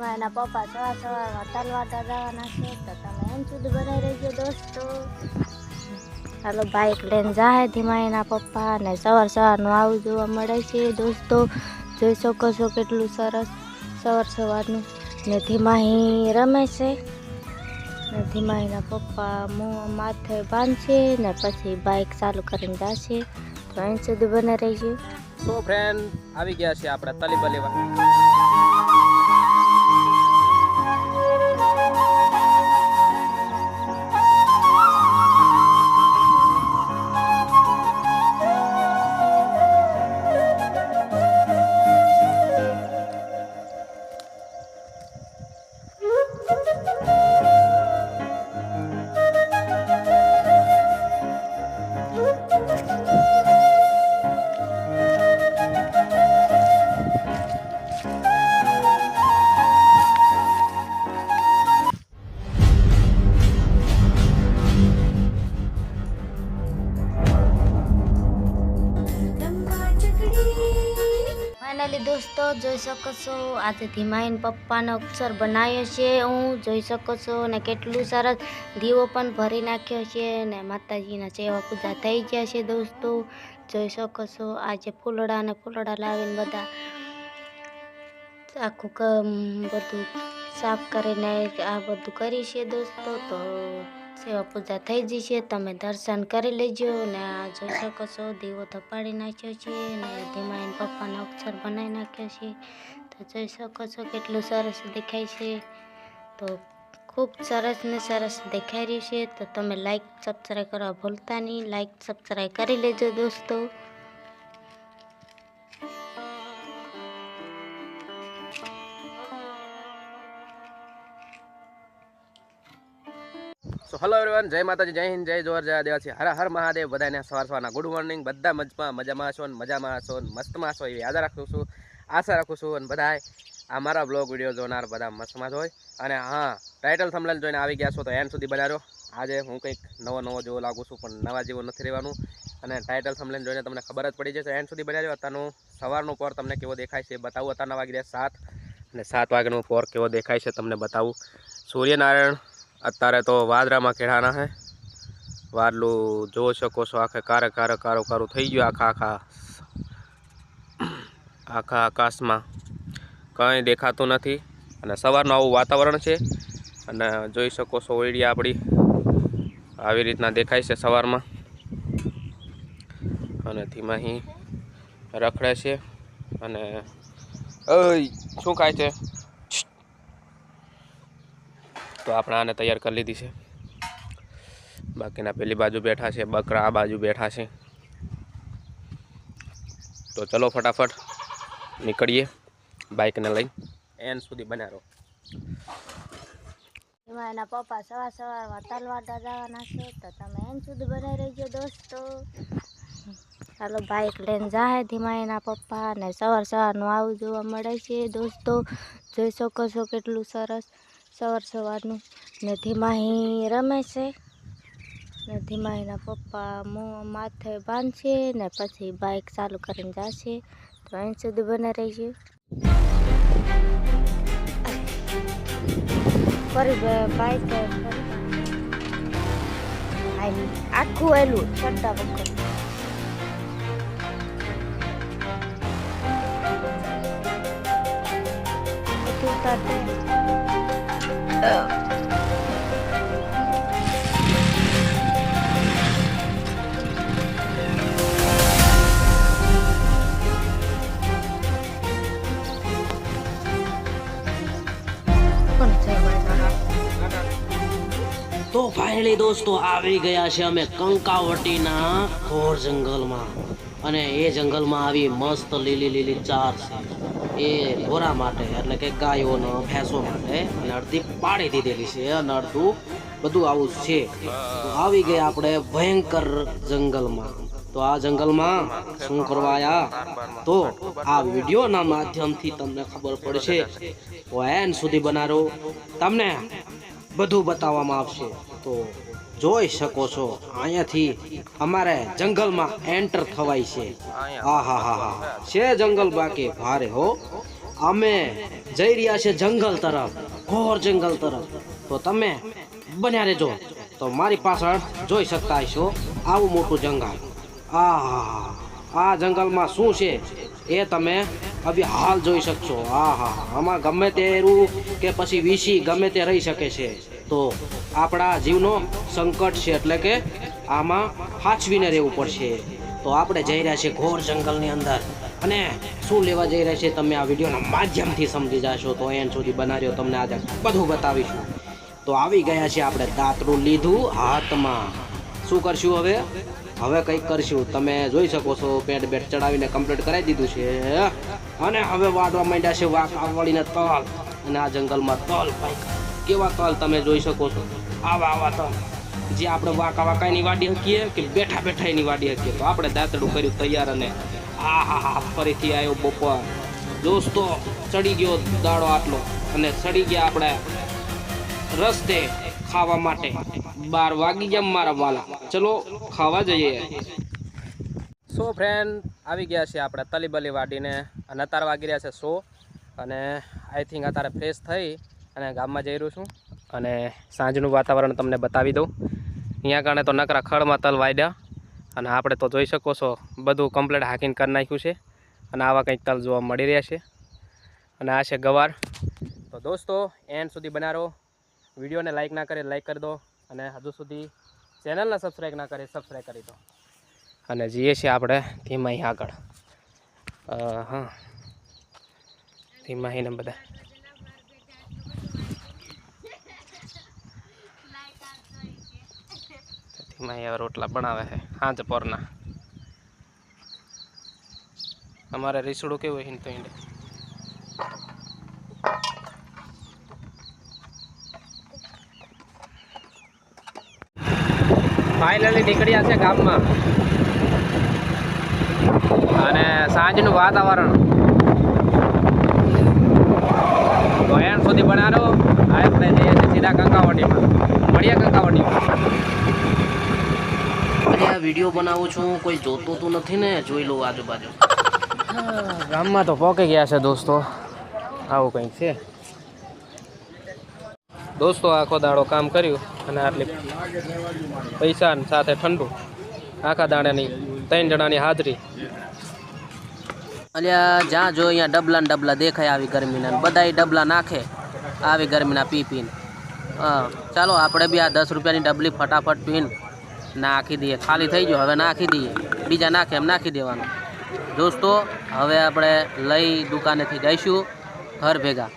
એમાં એના પપ્પા સવાર સવારમાં તલવાટા જવાના છે તો તમે એમ સુધી બનાવી રહેજો દોસ્તો. ચાલો બાઇક લઈને જાય ધીમા એના પપ્પા ને સવાર સવારનું આવું જોવા મળે છે દોસ્તો. જોઈ શકો છો કેટલું સરસ સવાર સવારનું. ને ધીમાહી રમે છે. ને ધીમાહીના પપ્પા મોં માથે બાંધશે ને પછી બાઇક ચાલુ કરીને જશે. તો અહીં સુધી બને રહીશું સો ફ્રેન્ડ આવી ગયા છે આપણે તલીબા જોઈ શકો છો. આજે ધીમાઈન પપ્પાનો અક્ષર બનાવ્યો છે. હું જોઈ શકો છો ને કેટલું સરસ દીવો પણ ભરી નાખ્યો છે ને માતાજીના સેવા પૂજા થઈ ગયા છે દોસ્તો. જોઈ શકો છો આજે ફૂલડા ને ફૂલડા લાવીને બધા આખું બધું સાફ કરીને આ બધું કરી છે દોસ્તો. તો સેવા પૂજા થઈ ગઈ છે તમે દર્શન કરી લેજો ને આ જોઈ શકો છો દીવો ધપાડી નાખ્યો છે ને ધીમાઈન પપ્પાનો અક્ષર બનાવી નાખ્યો છે. તો જોઈ શકો છો કેટલું સરસ દેખાય છે. તો ખૂબ સરસ ને સરસ દેખાઈ રહ્યું છે. તો તમે લાઈક સબસ્ક્રાઈબ કરવા ભૂલતા નહીં. લાઈક સબસ્ક્રાઈબ કરી લેજો દોસ્તો. સો હલો એવરીવન જય માતાજી, જય હિન્દ, જય જોહર, જય દેવાસી હર હર મહાદેવ બધાને સવાર સવારના ગુડ મોર્નિંગ બધા મજમાં, મજામાં હશો મજામાં ને મસ્તમાં છો એવી આશા રાખું છું, આશા રાખું છું અને બધાય આ મારા બ્લોગ વીડિયો જોનાર બધા મસ્તમાં જ હોય. અને હા ટાઇટલ થંબનેલ જોઈને આવી ગયા છો તો એન્ડ સુધી બનાવ્યો. આજે હું કંઈક નવો નવો જેવો લાગુ છું, પણ નવા જેવો નથી રહેવાનું. અને ટાઇટલ થંબનેલ જોઈને તમને ખબર જ પડી જશે. એન્ડ સુધી બનાવ્યો. અત્યારનું સવારનું પોર તમને કેવો દેખાય છે બતાવું. અત્યારના વાગી રહ્યા સાત અને સાત વાગ્યાનું પોર કેવો દેખાય છે તમને બતાવું. સૂર્યનારાયણ અત્યારે તો વાદરામાં ખેડાના છે વારલું જોઈ શકો છો, આખે કારે કારે કારો કારું થઈ ગયું આખા આખા આખા આકાશમાં. કંઈ દેખાતું નથી અને સવારનું આવું વાતાવરણ છે અને જોઈ શકો છો ઓઈડી આપણી આવી રીતના દેખાય છે સવારમાં. અને ધીમાહી રખડે છે અને શું ખાય છે? તો આપણે આને તૈયાર કરી લીધી છે. બાકીના પેલી બાજુ બેઠા છે બકરા આ બાજુ બેઠા છે. તો ચલો ફટાફટ નીકળીએ બાઇકને લઈ. એન સુધી બનારો એમાં એના પપ્પા સવાર સવારમાં તલવાટા જવાના છે તો તમે એન સુધી બનાવી રહીજો દોસ્તો. ચાલો બાઇક લઈને જાય ધીમા એના પપ્પા ને સવાર સવારનું આવું જોવા મળે છે દોસ્તો. જોઈ શકો છો કેટલું સરસ. સવાર સવારનું. ને ધીમાહી રમે છે. ને ધીમાહીના પપ્પા માથે બાંધશે ને પછી બાઇક ચાલુ કરીને જશે. તો અહીં સુધી બને રહીશું ફરી બાઇક આખું એલું ચડ્ડા વખત. બધું છે તો ફાઇનલી દોસ્તો આવી ગયા છે અમે કંકાવટીના ઘોર જંગલમાં. અને એ જંગલમાં આવી મસ્ત લીલી લીલી ચાર છે એ ઘોરા માટે, એટલે કે ગાયોનો ભેંસો માટે અને અડધી પાડી દીધેલી છે અને અડધું બધું આવું છે. તો આવી ગયા આપણે ભયંકર જંગલમાં. તો આ જંગલમાં શું કરવાયા તો આ વિડીયોના માધ્યમથી તમને ખબર પડશે, તો એન સુધી બનારો. તમને બધું બતાવવામાં આવશે. તો જોઈ શકો છો અહીંયાથી અમારે જંગલમાં એન્ટર થવાય છે. હા હા હા. છે જંગલ બાકી? ભારે હો. અમે જઈ રહ્યા છે જંગલ તરફ ઘોર જંગલ તરફ. તો તમે બન્યા રહેજો. તો મારી પાછળ જોઈ શકતા હશો આવું મોટું જંગલ. આ આ જંગલમાં શું છે એ તમે અભી હાલ જોઈ શકશો. આ હા. આમાં ગમે તેરું કે પછી વીસી ગમે તે રહી શકે છે. તો આપણા જીવનો સંકટ છે એટલે કે આમાં હાચવીને રહેવું પડશે. તો આપણે જઈ રહ્યા છીએ ઘોર જંગલની અંદર. અને શું લેવા જઈ રહ્યા છે તમે આ વિડીયોના માધ્યમથી સમજી જશો તો એન સુધી બનાવ્યો તમને આજે બધું બતાવીશું. તો આવી ગયા છે આપણે દાંતરું લીધું હાથમાં. શું કરશું હવે? હવે કંઈક કરશું. તમે જોઈ શકો છો, પેટ બેટ ચડાવીને કમ્પ્લીટ કરાવી દીધું છે. અને હવે વાડવા માંડ્યા છે વાક આવડીને તલ. અને આ જંગલમાં તલ ભાઈ કેવા તલ તમે જોઈ શકો છો? આવા આવા તલ જે આપણે વાકા વાકાની વાડી હકીએ કે બેઠા બેઠા એની વાડી હકીએ, તો આપણે દાંતડું કર્યું તૈયાર અને આ હા હા ફરીથી આવ્યો બપોર. દોસ્તો, ચડી ગયો દાડો આટલો અને ચડી ગયા આપણે રસ્તે ખાવા માટે. બાર વાગી ગયા મારા વાલા. ચલો, ખાવા જઈએ. સો ફ્રેન્ડ આવી ગયા છે આપણે તલીબલી વાડીને અને અત્યારે વાગી રહ્યા છે સો. અને આઈ થિંક અત્યારે ફ્રેશ થઈ. અને ગામમાં જઈ રહ્યો છું અને સાંજનું વાતાવરણ તમને બતાવી દઉં. અહીંયા કારણે તો નકરા ખડમાં તલ વાડ્યા અને આપણે તો જોઈ શકો છો બધું કમ્પ્લીટ હાકીને કરી નાખ્યું છે અને આવા કંઈક તલ જોવા મળી રહ્યા છે. અને આ છે ગવાર. તો દોસ્તો એન્ડ સુધી બનારો વિડીયોને લાઈક ના કરે લાઈક કરી દો. અને હજુ સુધી ચેનલને સબસ્ક્રાઈબ ના કરે સબસ્ક્રાઈબ કરી દો. અને જઈએ છીએ આપણે ધીમાહી આગળ. હા. ધીમાહીને બધા. હવે રોટલા બનાવે છે, હાંજ પરના. અમારે રીસડું કેવું હિંડ તો ફાઇનલી નીકળ્યા છે ગામમાં. અને સાંજનું વાતાવરણ. એન્ડ સુધી બનાવો આપણે જઈએ છીએ સીધા કંકાવટીમાં મળીએ આ વીડિયો બનાવું છું કોઈ જોતું તું નથી ને, જોઈ લઉં આજુબાજુ. ગામમાં તો પોકે ગયા છે દોસ્તો. આવું કંઈક છે. દોસ્તો, આખો દાડો કામ કર્યું અને આટલી પૈસા સાથે ઠંડુ. આખા દાડાની ત્રણ જણાની હાજરી. અલ્યા, જ્યાં જો અહીંયા ડબલા ડબલા દેખાય આવી ગરમીના બધાય ડબલા નાખે આવી ગરમીના પી પીને હા, ચાલો, આપણે બી આ દસ રૂપિયાની ડબલી ફટાફટ પીને. નાખી દઈએ. ખાલી થઈ ગયો. હવે નાખી દઈએ. બીજા નાખે એમ નાખી દેવાનું. દોસ્તો, હવે આપણે લઈ દુકાનેથી જઈશું. ઘર ભેગા.